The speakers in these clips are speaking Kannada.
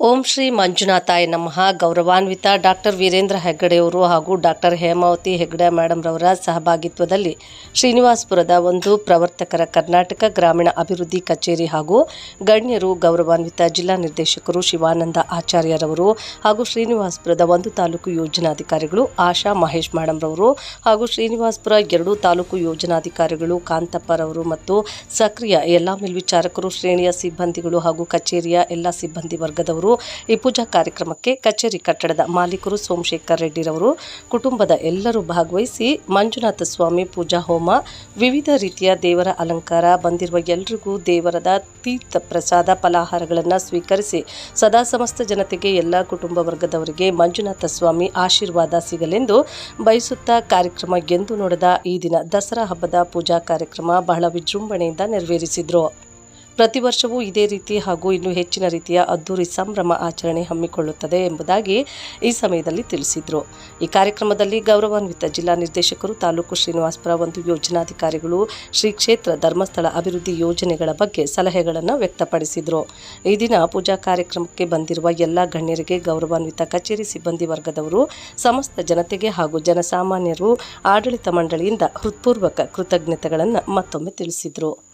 ಓಂ ಶ್ರೀ ಮಂಜುನಾಥಾಯ ನಮಃ. ಗೌರವಾನ್ವಿತ ಡಾಕ್ಟರ್ ವೀರೇಂದ್ರ ಹೆಗ್ಗಡೆಯವರು ಹಾಗೂ ಡಾಕ್ಟರ್ ಹೇಮಾವತಿ ಹೆಗ್ಗಡೆ ಮೇಡಮ್ರವರ ಸಹಭಾಗಿತ್ವದಲ್ಲಿ ಶ್ರೀನಿವಾಸಪುರದ ಒಂದು ಪ್ರವರ್ತಕರ ಕರ್ನಾಟಕ ಗ್ರಾಮೀಣ ಅಭಿವೃದ್ಧಿ ಕಚೇರಿ ಹಾಗೂ ಗಣ್ಯರು, ಗೌರವಾನ್ವಿತ ಜಿಲ್ಲಾ ನಿರ್ದೇಶಕರು ಶಿವಾನಂದ ಆಚಾರ್ಯರವರು ಹಾಗೂ ಶ್ರೀನಿವಾಸಪುರದ ಒಂದು ತಾಲೂಕು ಯೋಜನಾಧಿಕಾರಿಗಳು ಆಶಾ ಮಹೇಶ್ ಮೇಡಮ್ ರವರು ಹಾಗೂ ಶ್ರೀನಿವಾಸಪುರ ಎರಡು ತಾಲೂಕು ಯೋಜನಾಧಿಕಾರಿಗಳು ಕಾಂತಪ್ಪರವರು ಮತ್ತು ಸಕ್ರಿಯ ಎಲ್ಲ ಮೇಲ್ವಿಚಾರಕರು, ಶ್ರೇಣಿಯ ಸಿಬ್ಬಂದಿಗಳು ಹಾಗೂ ಕಚೇರಿಯ ಎಲ್ಲ ಸಿಬ್ಬಂದಿ ವರ್ಗದವರು ಈ ಪೂಜಾ ಕಾರ್ಯಕ್ರಮಕ್ಕೆ ಕಚೇರಿ ಕಟ್ಟಡದ ಮಾಲೀಕರು ಸೋಮಶೇಖರ್ ರೆಡ್ಡಿರವರು, ಕುಟುಂಬದ ಎಲ್ಲರೂ ಭಾಗವಹಿಸಿ ಮಂಜುನಾಥ ಸ್ವಾಮಿ ಪೂಜಾ ಹೋಮ, ವಿವಿಧ ರೀತಿಯ ದೇವರ ಅಲಂಕಾರ, ಬಂದಿರುವ ಎಲ್ಲರಿಗೂ ದೇವರದ ತೀರ್ಥ ಪ್ರಸಾದ ಫಲಾಹಾರಗಳನ್ನು ಸ್ವೀಕರಿಸಿ ಸದಾ ಸಮಸ್ತ ಜನತೆಗೆ ಎಲ್ಲ ಕುಟುಂಬ ವರ್ಗದವರಿಗೆ ಮಂಜುನಾಥ ಸ್ವಾಮಿ ಆಶೀರ್ವಾದ ಸಿಗಲೆಂದು ಬಯಸುತ್ತಾ ಕಾರ್ಯಕ್ರಮ ಎಂದು ನೋಡದ ಈ ದಿನ ದಸರಾ ಹಬ್ಬದ ಪೂಜಾ ಕಾರ್ಯಕ್ರಮ ಬಹಳ ವಿಜೃಂಭಣೆಯಿಂದ ನೆರವೇರಿಸಿದ್ರು. ಪ್ರತಿ ವರ್ಷವೂ ಇದೇ ರೀತಿ ಹಾಗೂ ಇನ್ನೂ ಹೆಚ್ಚಿನ ರೀತಿಯ ಅದ್ದೂರಿ ಸಂಭ್ರಮ ಆಚರಣೆ ಹಮ್ಮಿಕೊಳ್ಳುತ್ತದೆ ಎಂಬುದಾಗಿ ಈ ಸಮಯದಲ್ಲಿ ತಿಳಿಸಿದರು. ಈ ಕಾರ್ಯಕ್ರಮದಲ್ಲಿ ಗೌರವಾನ್ವಿತ ಜಿಲ್ಲಾ ನಿರ್ದೇಶಕರು, ತಾಲೂಕು ಶ್ರೀನಿವಾಸಪುರ ಒಂದು ಯೋಜನಾಧಿಕಾರಿಗಳು, ಶ್ರೀ ಕ್ಷೇತ್ರ ಧರ್ಮಸ್ಥಳ ಅಭಿವೃದ್ಧಿ ಯೋಜನೆಗಳ ಬಗ್ಗೆ ಸಲಹೆಗಳನ್ನು ವ್ಯಕ್ತಪಡಿಸಿದರು. ಈ ದಿನ ಪೂಜಾ ಕಾರ್ಯಕ್ರಮಕ್ಕೆ ಬಂದಿರುವ ಎಲ್ಲ ಗಣ್ಯರಿಗೆ ಗೌರವಾನ್ವಿತ ಕಚೇರಿ ಸಿಬ್ಬಂದಿ ವರ್ಗದವರು, ಸಮಸ್ತ ಜನತೆಗೆ ಹಾಗೂ ಜನಸಾಮಾನ್ಯರು, ಆಡಳಿತ ಮಂಡಳಿಯಿಂದ ಹೃತ್ಪೂರ್ವಕ ಕೃತಜ್ಞತೆಗಳನ್ನು ಮತ್ತೊಮ್ಮೆ ತಿಳಿಸಿದರು.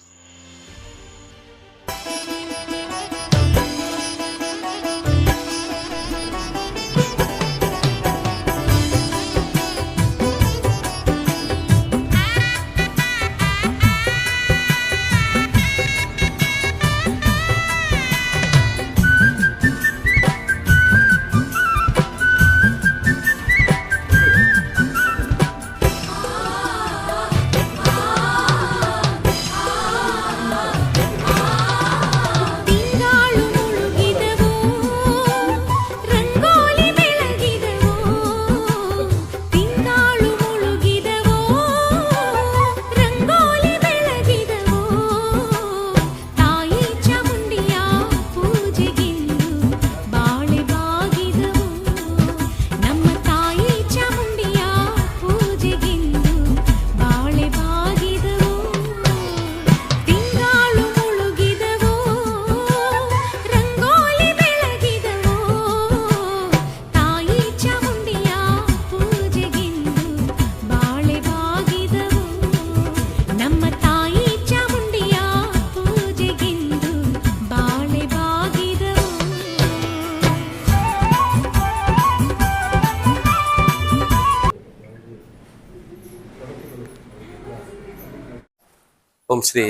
ಓಂ ಶ್ರೀ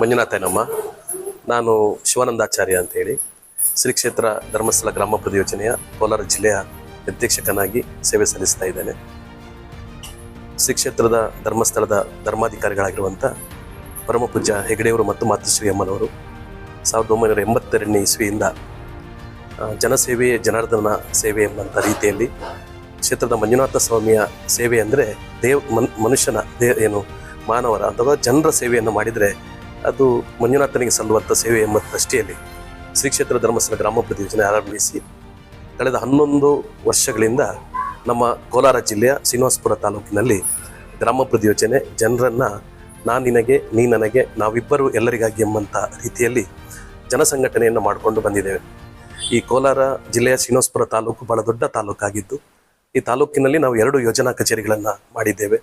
ಮಂಜುನಾಥನಮ್ಮ ನಾನು ಶಿವಾನಂದಾಚಾರ್ಯ ಅಂತೇಳಿ. ಶ್ರೀ ಕ್ಷೇತ್ರ ಧರ್ಮಸ್ಥಳ ಗ್ರಾಮಾಭಿವೃದ್ಧಿ ಯೋಜನೆಯ ಕೋಲಾರ ಜಿಲ್ಲೆಯ ಅಧ್ಯಕ್ಷಕನಾಗಿ ಸೇವೆ ಸಲ್ಲಿಸ್ತಾ ಇದ್ದೇನೆ. ಶ್ರೀ ಕ್ಷೇತ್ರದ ಧರ್ಮಸ್ಥಳದ ಧರ್ಮಾಧಿಕಾರಿಗಳಾಗಿರುವಂಥ ಪರಮ ಪೂಜ್ಯ ಹೆಗಡೆಯವರು ಮತ್ತು ಮಾತೃಶ್ರೀ ಅಮ್ಮನವರು ಸಾವಿರದ ಒಂಬೈನೂರ ಎಂಬತ್ತೆರಡನೇ ಇಸ್ವಿಯಿಂದ ಜನಸೇವೆಯೇ ಜನಾರ್ದನ ಸೇವೆ ಎಂಬಂಥ ರೀತಿಯಲ್ಲಿ ಕ್ಷೇತ್ರದ ಮಂಜುನಾಥ ಸ್ವಾಮಿಯ ಸೇವೆ ಅಂದರೆ ದೇವ್ ಮನ್, ಮನುಷ್ಯನ ದೇ ಏನು ಮಾನವರ ಅಥವಾ ಜನರ ಸೇವೆಯನ್ನು ಮಾಡಿದರೆ ಅದು ಮಂಜುನಾಥನಿಗೆ ಸಲ್ಲುವಂಥ ಸೇವೆ ಎಂಬ ದೃಷ್ಟಿಯಲ್ಲಿ ಶ್ರೀ ಕ್ಷೇತ್ರ ಧರ್ಮಸ್ಥಳ ಗ್ರಾಮಾಭಿವೃದ್ಧಿ ಯೋಜನೆ ಆರಂಭಿಸಿ ಕಳೆದ ಹನ್ನೊಂದು ವರ್ಷಗಳಿಂದ ನಮ್ಮ ಕೋಲಾರ ಜಿಲ್ಲೆಯ ಶ್ರೀನಿವಾಸಪುರ ತಾಲೂಕಿನಲ್ಲಿ ಗ್ರಾಮಾಭಿವೃದ್ಧಿ ಯೋಜನೆ ಜನರನ್ನು ನಾನು ನಿನಗೆ, ನೀ ನನಗೆ, ನಾವಿಬ್ಬರು ಎಲ್ಲರಿಗಾಗಿ ಎಂಬಂಥ ರೀತಿಯಲ್ಲಿ ಜನಸಂಘಟನೆಯನ್ನು ಮಾಡಿಕೊಂಡು ಬಂದಿದ್ದೇವೆ. ಈ ಕೋಲಾರ ಜಿಲ್ಲೆಯ ಶ್ರೀನಿವಾಸಪುರ ತಾಲೂಕು ಬಹಳ ದೊಡ್ಡ ತಾಲೂಕಾಗಿದ್ದು, ಈ ತಾಲೂಕಿನಲ್ಲಿ ನಾವು ಎರಡು ಯೋಜನಾ ಕಚೇರಿಗಳನ್ನು ಮಾಡಿದ್ದೇವೆ.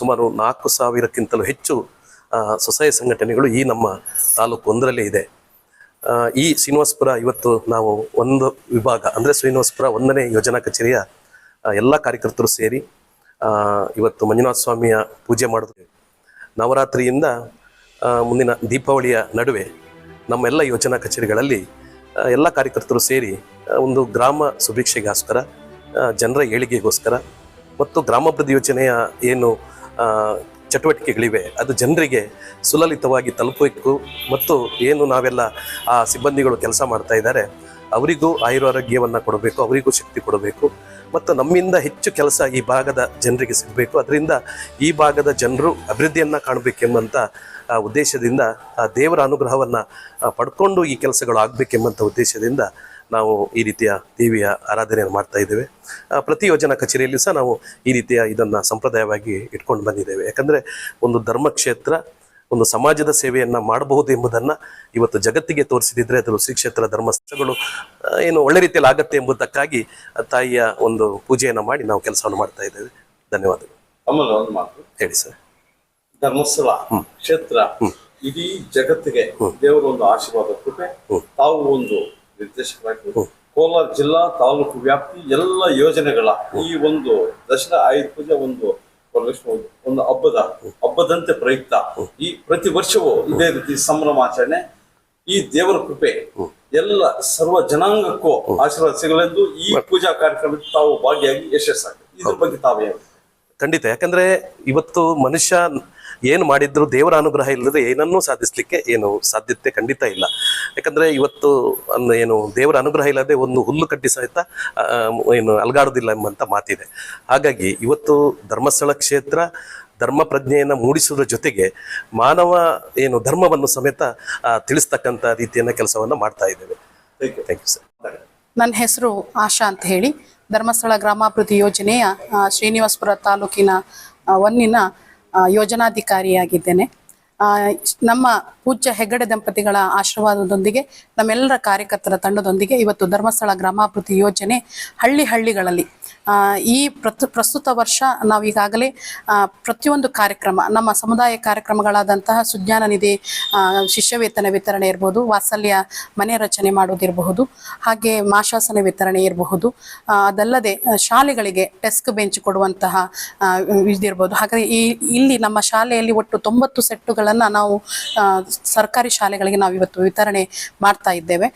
ಸುಮಾರು ನಾಲ್ಕು ಸಾವಿರಕ್ಕಿಂತಲೂ ಹೆಚ್ಚು ಸ್ವಸಹಾಯ ಸಂಘಟನೆಗಳು ಈ ನಮ್ಮ ತಾಲೂಕು ಒಂದರಲ್ಲೇ ಇದೆ. ಈ ಶ್ರೀನಿವಾಸಪುರ ಇವತ್ತು ನಾವು ಒಂದು ವಿಭಾಗ, ಅಂದರೆ ಶ್ರೀನಿವಾಸಪುರ ಒಂದನೇ ಯೋಜನಾ ಕಚೇರಿಯ ಎಲ್ಲ ಕಾರ್ಯಕರ್ತರು ಸೇರಿ ಇವತ್ತು ಮಂಜುನಾಥ ಸ್ವಾಮಿಯ ಪೂಜೆ ಮಾಡಿದ್ವಿ ನವರಾತ್ರಿಯಿಂದ ಮುಂದಿನ ದೀಪಾವಳಿಯ ನಡುವೆ ನಮ್ಮೆಲ್ಲ ಯೋಜನಾ ಕಚೇರಿಗಳಲ್ಲಿ ಎಲ್ಲ ಕಾರ್ಯಕರ್ತರು ಸೇರಿ ಒಂದು ಗ್ರಾಮ ಸುಭಿಕ್ಷೆಗೋಸ್ಕರ ಜನರ ಏಳಿಗೆಗೋಸ್ಕರ ಮತ್ತು ಗ್ರಾಮಾಭಿವೃದ್ಧಿ ಯೋಜನೆಯ ಏನು ಚಟುವಟಿಕೆಗಳಿವೆ. ಅದು ಜನರಿಗೆ ಸುಲಲಿತವಾಗಿ ತಲುಪಬೇಕು ಮತ್ತು ಏನು ನಾವೆಲ್ಲ ಆ ಸಿಬ್ಬಂದಿಗಳು ಕೆಲಸ ಮಾಡ್ತಾ ಇದ್ದಾರೆ, ಅವರಿಗೂ ಆಯುರಾರೋಗ್ಯವನ್ನು ಕೊಡಬೇಕು, ಅವರಿಗೂ ಶಕ್ತಿ ಕೊಡಬೇಕು ಮತ್ತು ನಮ್ಮಿಂದ ಹೆಚ್ಚು ಕೆಲಸ ಈ ಭಾಗದ ಜನರಿಗೆ ಸಿಗಬೇಕು. ಅದರಿಂದ ಈ ಭಾಗದ ಜನರು ಅಭಿವೃದ್ಧಿಯನ್ನು ಕಾಣಬೇಕೆಂಬಂಥ ಉದ್ದೇಶದಿಂದ, ಆ, ದೇವರ ಅನುಗ್ರಹವನ್ನು ಪಡ್ಕೊಂಡು ಈ ಕೆಲಸಗಳು ಆಗಬೇಕೆಂಬಂಥ ಉದ್ದೇಶದಿಂದ ನಾವು ಈ ರೀತಿಯ ದೇವಿಯ ಆರಾಧನೆಯನ್ನು ಮಾಡ್ತಾ ಇದ್ದೇವೆ. ಪ್ರತಿ ಯೋಜನಾ ಕಚೇರಿಯಲ್ಲಿ ಸಹ ನಾವು ಈ ರೀತಿಯ ಇದನ್ನು ಸಂಪ್ರದಾಯವಾಗಿ ಇಟ್ಕೊಂಡು ಬಂದಿದ್ದೇವೆ. ಯಾಕಂದರೆ ಒಂದು ಧರ್ಮಕ್ಷೇತ್ರ ಒಂದು ಸಮಾಜದ ಸೇವೆಯನ್ನು ಮಾಡಬಹುದು ಎಂಬುದನ್ನು ಇವತ್ತು ಜಗತ್ತಿಗೆ ತೋರಿಸಿದಿದ್ರೆ ಅದರ ಶ್ರೀ ಕ್ಷೇತ್ರ ಧರ್ಮಸ್ಥಳಗಳು ಏನು ಒಳ್ಳೆ ರೀತಿಯಲ್ಲಿ ಆಗತ್ತೆ ಎಂಬುದಕ್ಕಾಗಿ ತಾಯಿಯ ಒಂದು ಪೂಜೆಯನ್ನು ಮಾಡಿ ನಾವು ಕೆಲಸವನ್ನು ಮಾಡ್ತಾ ಇದ್ದೇವೆ. ಧನ್ಯವಾದಗಳು. ಆಮೇಲೆ ಒಂದು ಮಾತು. ಹೇಳಿ ಸರ್. ಧರ್ಮಸ್ಥಳ ಕ್ಷೇತ್ರ ಇಡೀ ಜಗತ್ತಿಗೆ ದೇವರ ಒಂದು ಆಶೀರ್ವಾದ ಕೃಪೆ ತಾವು ಒಂದು ನಿರ್ದೇಶಕರಾಗಿ ಕೋಲಾರ ಜಿಲ್ಲಾ ತಾಲೂಕು ವ್ಯಾಪ್ತಿ ಎಲ್ಲ ಯೋಜನೆಗಳ ಈ ಒಂದು ದಸರಾ ಆಯುಧ ಪೂಜೆ ಒಂದು ವರಲಕ್ಷ್ಮಿ ಒಂದು ಹಬ್ಬದ ಹಬ್ಬದಂತೆ ಪ್ರಯುಕ್ತ. ಈ ಪ್ರತಿ ವರ್ಷವೂ ಇದೇ ರೀತಿ ಸಂಭ್ರಮಾಚರಣೆ ಈ ದೇವರ ಕೃಪೆ ಎಲ್ಲ ಸರ್ವ ಜನಾಂಗಕ್ಕೂ ಆಶೀರ್ವಾದ ಸಿಗಲೆಂದು ಈ ಪೂಜಾ ಕಾರ್ಯಕ್ರಮಕ್ಕೆ ತಾವು ಭಾಗಿಯಾಗಿ ಯಶಸ್ಸಾಗಿ ಇದ್ರ ಬಗ್ಗೆ ತಾವೇ ಖಂಡಿತ. ಯಾಕಂದ್ರೆ ಇವತ್ತು ಮನುಷ್ಯ ಏನು ಮಾಡಿದ್ರು ದೇವರ ಅನುಗ್ರಹ ಇಲ್ಲದೆ ಏನನ್ನೂ ಸಾಧಿಸ್ಲಿಕ್ಕೆ ಏನು ಸಾಧ್ಯತೆ ಖಂಡಿತ ಇಲ್ಲ. ಯಾಕಂದ್ರೆ ಇವತ್ತು ಅನ್ನ ಏನು ದೇವರ ಅನುಗ್ರಹ ಇಲ್ಲದೆ ಒಂದು ಹುಲ್ಲು ಕಟ್ಟಿ ಸಹಿತ ಏನು ಅಲ್ಗಾಡೋದಿಲ್ಲ ಎಂಬಂತ ಮಾತಿದೆ. ಹಾಗಾಗಿ ಇವತ್ತು ಧರ್ಮಸ್ಥಳ ಕ್ಷೇತ್ರ ಧರ್ಮ ಪ್ರಜ್ಞೆಯನ್ನು ಮೂಡಿಸುವುದರ ಜೊತೆಗೆ ಮಾನವ ಏನು ಧರ್ಮವನ್ನು ಸಮೇತ ತಿಳಿಸ್ತಕ್ಕಂಥ ರೀತಿಯನ್ನ ಕೆಲಸವನ್ನು ಮಾಡ್ತಾ ಇದ್ದೇವೆ. ಥ್ಯಾಂಕ್ ಯು ಸರ್ ನನ್ನ ಹೆಸರು ಆಶಾ ಅಂತ ಹೇಳಿ. ಧರ್ಮಸ್ಥಳ ಗ್ರಾಮಾಭಿವೃದ್ಧಿ ಯೋಜನೆಯ ಶ್ರೀನಿವಾಸಪುರ ತಾಲೂಕಿನ ಒನ್ನಿನ ಯೋಜನಾಧಿಕಾರಿಯಾಗಿದ್ದೇನೆ. ನಮ್ಮ ಪೂಜ್ಯ ಹೆಗ್ಗಡೆ ದಂಪತಿಗಳ ಆಶೀರ್ವಾದದೊಂದಿಗೆ, ನಮ್ಮೆಲ್ಲರ ಕಾರ್ಯಕರ್ತರ ತಂಡದೊಂದಿಗೆ ಇವತ್ತು ಧರ್ಮಸ್ಥಳ ಗ್ರಾಮಾಭಿವೃದ್ಧಿ ಯೋಜನೆ ಹಳ್ಳಿ ಹಳ್ಳಿಗಳಲ್ಲಿ ಈ ಪ್ರಸ್ತುತ ವರ್ಷ ನಾವೀಗಾಗಲೇ ಪ್ರತಿಯೊಂದು ಕಾರ್ಯಕ್ರಮ, ನಮ್ಮ ಸಮುದಾಯ ಕಾರ್ಯಕ್ರಮಗಳಾದಂತಹ ಸುಜ್ಞಾನ ನಿಧಿ ಶಿಷ್ಯ ವೇತನ ವಿತರಣೆ ಇರಬಹುದು ವಾತ್ಸಲ್ಯ ಮನೆ ರಚನೆ ಮಾಡೋದಿರಬಹುದು ಹಾಗೆ ಮಾಶಾಸನ ವಿತರಣೆ ಇರಬಹುದು ಅದಲ್ಲದೆ ಶಾಲೆಗಳಿಗೆ ಡೆಸ್ಕ್ ಬೆಂಚ್ ಕೊಡುವಂತಹ ಇದಿರಬಹುದು ಹಾಗೆ ಇಲ್ಲಿ ನಮ್ಮ ಶಾಲೆಯಲ್ಲಿ ಒಟ್ಟು ತೊಂಬತ್ತು ಸೆಟ್ಟುಗಳನ್ನು ನಾವು ಸರ್ಕಾರಿ ಶಾಲೆಗಳಿಗೆ ನಾವು ಇವತ್ತು ವಿತರಣೆ ಮಾಡ್ತಾ ಇದ್ದೇವೆ.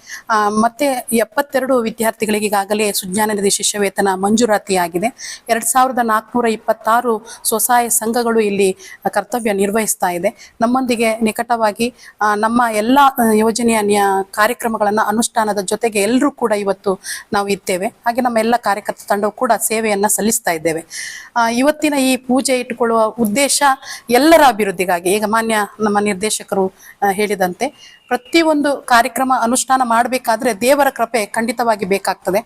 ಮತ್ತೆ ಎಪ್ಪತ್ತೆರಡು ವಿದ್ಯಾರ್ಥಿಗಳಿಗೆ ಈಗಾಗಲೇ ಸುಜ್ಞಾನ ನಿಧಿ ಶಿಷ್ಯವೇತನ ಮಂಜೂರಾತಿಯಾಗಿದೆ ಎರಡ್ ಸಾವಿರದ ನಾಲ್ಕುನೂರ ಇಪ್ಪತ್ತಾರು ಸ್ವಸಹಾಯ ಸಂಘಗಳು ಇಲ್ಲಿ ಕರ್ತವ್ಯ ನಿರ್ವಹಿಸ್ತಾ ಇದೆ. ನಮ್ಮೊಂದಿಗೆ ನಿಕಟವಾಗಿ ನಮ್ಮ ಎಲ್ಲ ಯೋಜನೆಯ ನ್ಯ- ಕಾರ್ಯಕ್ರಮಗಳನ್ನು ಅನುಷ್ಠಾನದ ಜೊತೆಗೆ ಎಲ್ಲರೂ ಕೂಡ ಇವತ್ತು ನಾವು ಇದ್ದೇವೆ. ಹಾಗೆ ನಮ್ಮ ಎಲ್ಲ ಕಾರ್ಯಕರ್ತ ತಂಡವು ಕೂಡ ಸೇವೆಯನ್ನ ಸಲ್ಲಿಸ್ತಾ ಇದ್ದೇವೆ. ಇವತ್ತಿನ ಈ ಪೂಜೆ ಇಟ್ಟುಕೊಳ್ಳುವ ಉದ್ದೇಶ ಎಲ್ಲರ ಅಭಿವೃದ್ಧಿಗಾಗಿ, ಈಗ ಮಾನ್ಯ ನಮ್ಮ ನಿರ್ದೇಶಕರು ಹೇಳಿದಂತೆ. ಪ್ರತಿಯೊಂದು ಕಾರ್ಯಕ್ರಮ ಅನುಷ್ಠಾನ ಮಾಡಬೇಕಾದ್ರೆ ದೇವರ ಕೃಪೆ ಖಂಡಿತವಾಗಿ ಬೇಕಾಗ್ತದೆ.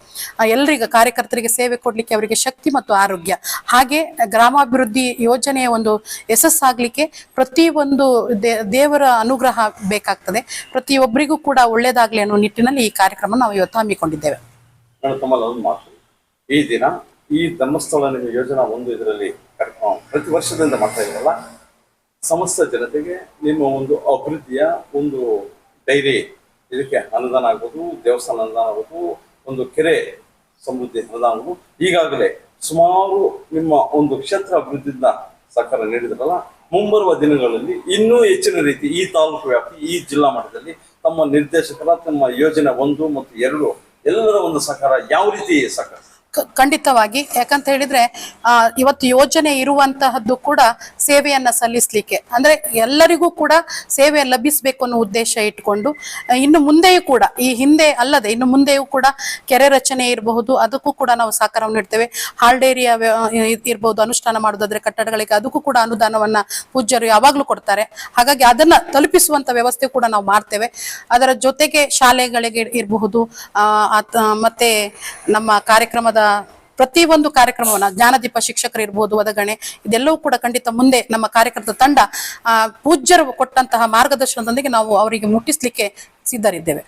ಎಲ್ಲರಿಗೂ ಎಲ್ರಿಗೂ, ಕಾರ್ಯಕರ್ತರಿಗೆ ಸೇವೆ ಕೊಡಲಿಕ್ಕೆ ಅವರಿಗೆ ಶಕ್ತಿ ಮತ್ತು ಆರೋಗ್ಯ. ಹಾಗೆ ಗ್ರಾಮಾಭಿವೃದ್ಧಿ ಯೋಜನೆಯ ಒಂದು ಯಶಸ್ಸಾಗಲಿಕ್ಕೆ ಪ್ರತಿಯೊಂದು ದೇವರ ಅನುಗ್ರಹ ಬೇಕಾಗ್ತದೆ. ಪ್ರತಿಯೊಬ್ಬರಿಗೂ ಕೂಡ ಒಳ್ಳೇದಾಗಲಿ ಅನ್ನೋ ನಿಟ್ಟಿನಲ್ಲಿ ಈ ಕಾರ್ಯಕ್ರಮ ನಾವು ಇವತ್ತು ಹಮ್ಮಿಕೊಂಡಿದ್ದೇವೆ. ಈ ದಿನ ಈ ಧರ್ಮಸ್ಥಳ ಯೋಜನಾ ಒಂದು ಇದರಲ್ಲಿ ಪ್ರತಿ ವರ್ಷದಿಂದ ಮಾಡ್ತಾ ಇದ್ದೀರಲ್ಲ ಸಮಸ್ತ ಜನತೆಗೆ ನಿಮ್ಮ ಒಂದು ಅಭಿವೃದ್ಧಿಯ ಒಂದು ಧೈರ್ಯ ಇದಕ್ಕೆ ಅನುದಾನ ಆಗ್ಬೋದು, ದೇವಸ್ಥಾನ ಅನುದಾನ ಆಗ್ಬೋದು, ಒಂದು ಕೆರೆ ಸಮೃದ್ಧಿ ಅನುದಾನ ಆಗ್ಬೋದು. ಈಗಾಗಲೇ ಸುಮಾರು ನಿಮ್ಮ ಒಂದು ಕ್ಷೇತ್ರ ಅಭಿವೃದ್ಧಿಯಿಂದ ಸರ್ಕಾರ ನೀಡಿದ್ರಲ್ಲ, ಮುಂಬರುವ ದಿನಗಳಲ್ಲಿ ಇನ್ನೂ ಹೆಚ್ಚಿನ ರೀತಿ ಈ ತಾಲೂಕು ವ್ಯಾಪ್ತಿ, ಈ ಜಿಲ್ಲಾ ಮಟ್ಟದಲ್ಲಿ ತಮ್ಮ ನಿರ್ದೇಶಕರ, ತಮ್ಮ ಯೋಜನೆ ಒಂದು ಮತ್ತು ಎರಡು, ಎಲ್ಲರ ಒಂದು ಸಹಕಾರ ಯಾವ ರೀತಿ ಸಹಕಾರ ಖಂಡಿತವಾಗಿ. ಯಾಕಂತ ಹೇಳಿದ್ರೆ ಆ, ಇವತ್ತು ಯೋಜನೆ ಇರುವಂತಹದ್ದು ಕೂಡ ಸೇವೆಯನ್ನ ಸಲ್ಲಿಸ್ಲಿಕ್ಕೆ. ಅಂದ್ರೆ ಎಲ್ಲರಿಗೂ ಕೂಡ ಸೇವೆ ಲಭಿಸಬೇಕು ಅನ್ನೋ ಉದ್ದೇಶ ಇಟ್ಕೊಂಡು ಇನ್ನು ಮುಂದೆಯೂ ಕೂಡ ಈ ಹಿಂದೆ ಅಲ್ಲದೆ ಇನ್ನು ಮುಂದೆಯೂ ಕೂಡ ಕೆರೆ ರಚನೆ ಇರಬಹುದು ಅದಕ್ಕೂ ಕೂಡ ನಾವು ಸಹಕಾರವನ್ನು ನೀಡ್ತೇವೆ. ಹಾಲ್ಡೇರಿಯಾ ಇರಬಹುದು ಅನುಷ್ಠಾನ ಮಾಡೋದಾದ್ರೆ ಕಟ್ಟಡಗಳಿಗೆ ಅದಕ್ಕೂ ಕೂಡ ಅನುದಾನವನ್ನ ಪೂಜ್ಯರು ಯಾವಾಗ್ಲೂ ಕೊಡ್ತಾರೆ. ಹಾಗಾಗಿ ಅದನ್ನ ತಲುಪಿಸುವಂತ ವ್ಯವಸ್ಥೆ ಕೂಡ ನಾವು ಮಾಡ್ತೇವೆ. ಅದರ ಜೊತೆಗೆ ಶಾಲೆಗಳಿಗೆ ಇರಬಹುದು ಮತ್ತೆ ನಮ್ಮ ಕಾರ್ಯಕ್ರಮದ ಪ್ರತಿಯೊಂದು ಕಾರ್ಯಕ್ರಮವನ್ನ ಜ್ಞಾನದೀಪ ಶಿಕ್ಷಕರು ಇರ್ಬೋದು ಒದಗಣೆ ಇದೆಲ್ಲವೂ ಕೂಡ ಖಂಡಿತ ಮುಂದೆ ನಮ್ಮ ಕಾರ್ಯಕರ್ತ ತಂಡ ಪೂಜ್ಯರು ಕೊಟ್ಟಂತಹ ಮಾರ್ಗದರ್ಶನದೊಂದಿಗೆ ನಾವು ಅವರಿಗೆ ಮುಟ್ಟಿಸ್ಲಿಕ್ಕೆ ಸಿದ್ಧರಿದ್ದೇವೆ.